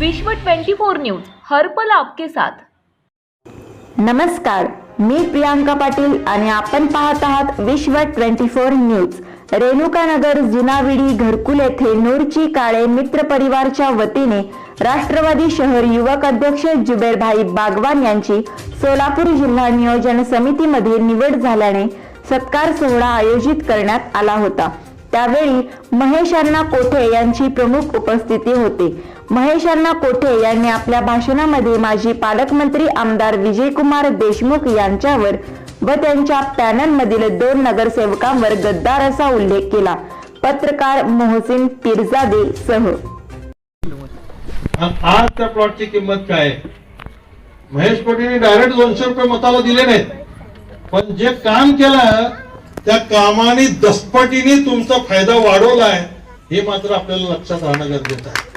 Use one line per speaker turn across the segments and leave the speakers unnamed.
विश्व 24 न्यूज हर्पल आपके साथ.
नमस्कार मी प्रियांका पाटील आणि आपण पाहत आहात विश्व 24 न्यूज. रेणुकानगर जुनाविडी घरकुल येथे नूरची काळे मित्र परिवारच्या वतीने राष्ट्रवादी शहर युवक अध्यक्ष जुबेरभाई बागवान यांची सोलापूर जिल्हा नियोजन समितीमध्ये निवड झाल्याने सत्कार सोहळा आयोजित करण्यात आला होता. त्यावेळी महेश अण्णा कोठे यांची प्रमुख उपस्थिती होती. महेश अण्णा कोठे यांनी आपल्या भाषणामध्ये माजी पालकमंत्री आमदार विजयकुमार देशमुख यांच्यावर व त्यांच्या पॅनलमधील दोन नगरसेवकांवर गद्दार असा उल्लेख केला. पत्रकार मोहसिन पिरजादे सह.
आज त्या प्लॉटची किंमत काय आहे? महेश पटेलने डायरेक्ट दोनशे रुपये मताला दिले नाहीत. पण जे काम केलं त्या कामाने दसपटीने तुमचा फायदा वाढवलाय हे मात्र आपल्याला लक्षात राहणं गरजेचं आहे.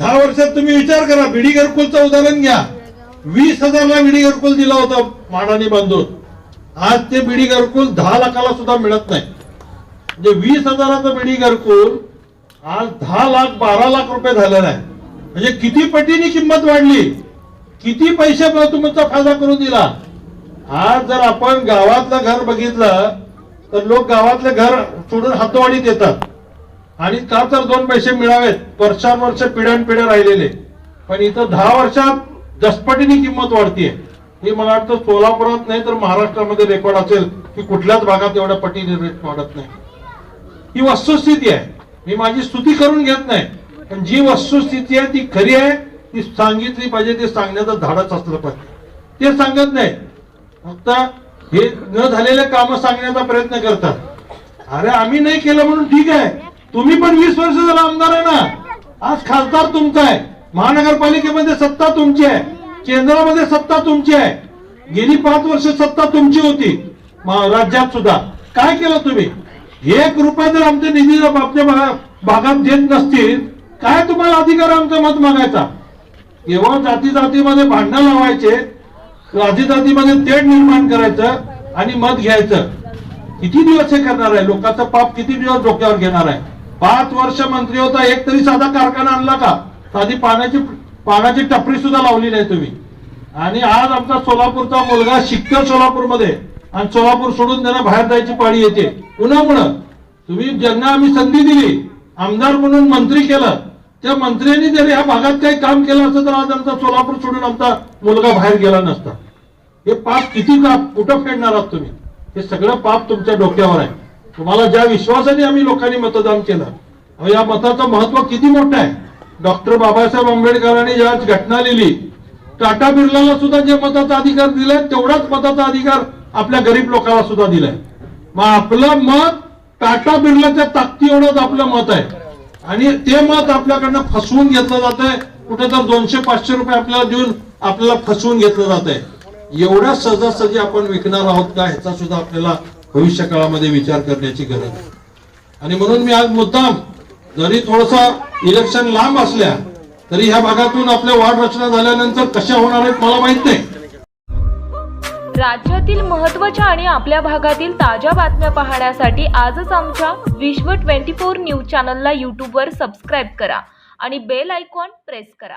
दहा वर्षात तुम्ही विचार करा बिडी घरकुलचं उदाहरण घ्या. वीस हजारला बिडी घरकुल दिला होता माडाने बांधून आज ते बिडी घरकुल दहा लाखाला सुद्धा मिळत नाही. म्हणजे वीस हजाराचं बिडी घरकुल आज दहा लाख बारा लाख रुपये झालेला आहे म्हणजे किती पटीने किंमत वाढली? किती पैसे तुमचा फायदा करून दिला? आज जर आपण गावातलं घर बघितलं तर लोक गावातलं घर सोडून हातवाडीत येतात. आणि का तर दोन पैसे मिळावेत? वर्षानुवर्ष पिढ्यानपिढ्या राहिलेले. पण इथं दहा वर्षात दसपटीने किंमत वाढतीये. हे मला वाटतं सोलापुरात नाही तर महाराष्ट्रामध्ये रेकॉर्ड असेल की कुठल्याच भागात एवढ्या पटीने रेट वाढत नाही. ही वस्तुस्थिती आहे. मी माझी स्तुती करून घेत नाही. पण जी वस्तुस्थिती आहे ती खरी आहे ती सांगितली पाहिजे ते सांगण्याचं धाडच असलं पाहिजे. ते सांगत नाही. फक्त हे न झालेले काम सांगण्याचा प्रयत्न करतात. अरे आम्ही नाही केलं म्हणून ठीक आहे. तुम्ही पण वीस वर्ष झाला आमदार आहे ना. आज खासदार तुमचा आहे. महानगरपालिकेमध्ये सत्ता तुमची आहे. केंद्रामध्ये सत्ता तुमची आहे. गेली पाच वर्ष सत्ता तुमची होती. राज्यात सुद्धा. काय केलं तुम्ही? एक रुपया जर आमच्या निधी जर आपल्या भागात देत नसतील काय तुम्हाला अधिकार आमचं मत मागायचा? केवळ जाती जातीमध्ये भांडणं लावायचे जाती जातीमध्ये तेढ निर्माण करायचं आणि मत घ्यायचं. किती दिवस हे करणार आहे? लोकांचं पाप किती दिवस डोक्यावर घेणार आहे? पाच वर्ष मंत्री होता एक तरी साधा कारखाना आणला का? साधी पाण्याची पाण्याची टपरी सुद्धा लावली नाही तुम्ही. आणि आज आमचा सोलापूरचा मुलगा शिकतो सोलापूरमध्ये आणि सोलापूर सोडून त्यांना बाहेर जायची पाळी येते. कुणामुळं तुम्ही ज्यांना आम्ही संधी दिली आमदार म्हणून मंत्री केलं त्या मंत्र्यांनी जर ह्या भागात काही काम केलं असतं तर आज आमचा सोलापूर सोडून आमचा मुलगा बाहेर गेला नसता. हे पाप किती का कुठं फेडणार आहात तुम्ही? हे सगळं पाप तुमच्या डोक्यावर आहे. तुम्हाला ज्या विश्वासाने आम्ही लोकांनी मतदान केलं या मताचं महत्त्व किती मोठं आहे? डॉक्टर बाबासाहेब आंबेडकरांनी ज्या घटना लिहिली टाटा बिर्लाला सुद्धा जे मताचा अधिकार दिलाय तेवढाच मताचा अधिकार आपल्या गरीब लोकांना सुद्धा दिलाय. मग आपलं मत टाटा बिर्लाच्या ताकदी एवढंच आपलं मत आहे. आणि ते मत आपल्याकडनं फसवून घेतलं जात आहे कुठे तर दोनशे पाचशे रुपये आपल्याला देऊन आपल्याला फसवून घेतलं जात आहे एवढ्या सहजासहजी आपण विकणार आहोत का ह्याचा सुद्धा आपल्याला भविष्य काळामध्ये विचार करण्याची गरज आहे. आणि म्हणून मी आज मुद्दाम जरी थोडसा इलेक्शन लांब असल्या तरी ह्या भागातून आपल्या वाढ रचना झाल्यानंतर कशा होणार आहेत मला माहीत नाही.
राज्यातील महत्त्वाच्या आणि आपल्या भागातील ताज्या बातम्या पाहण्यासाठी आजच आमच्या विश्व 24 न्यूज चॅनलला यूट्यूबवर सबस्क्राईब करा आणि बेल आयकॉन प्रेस करा.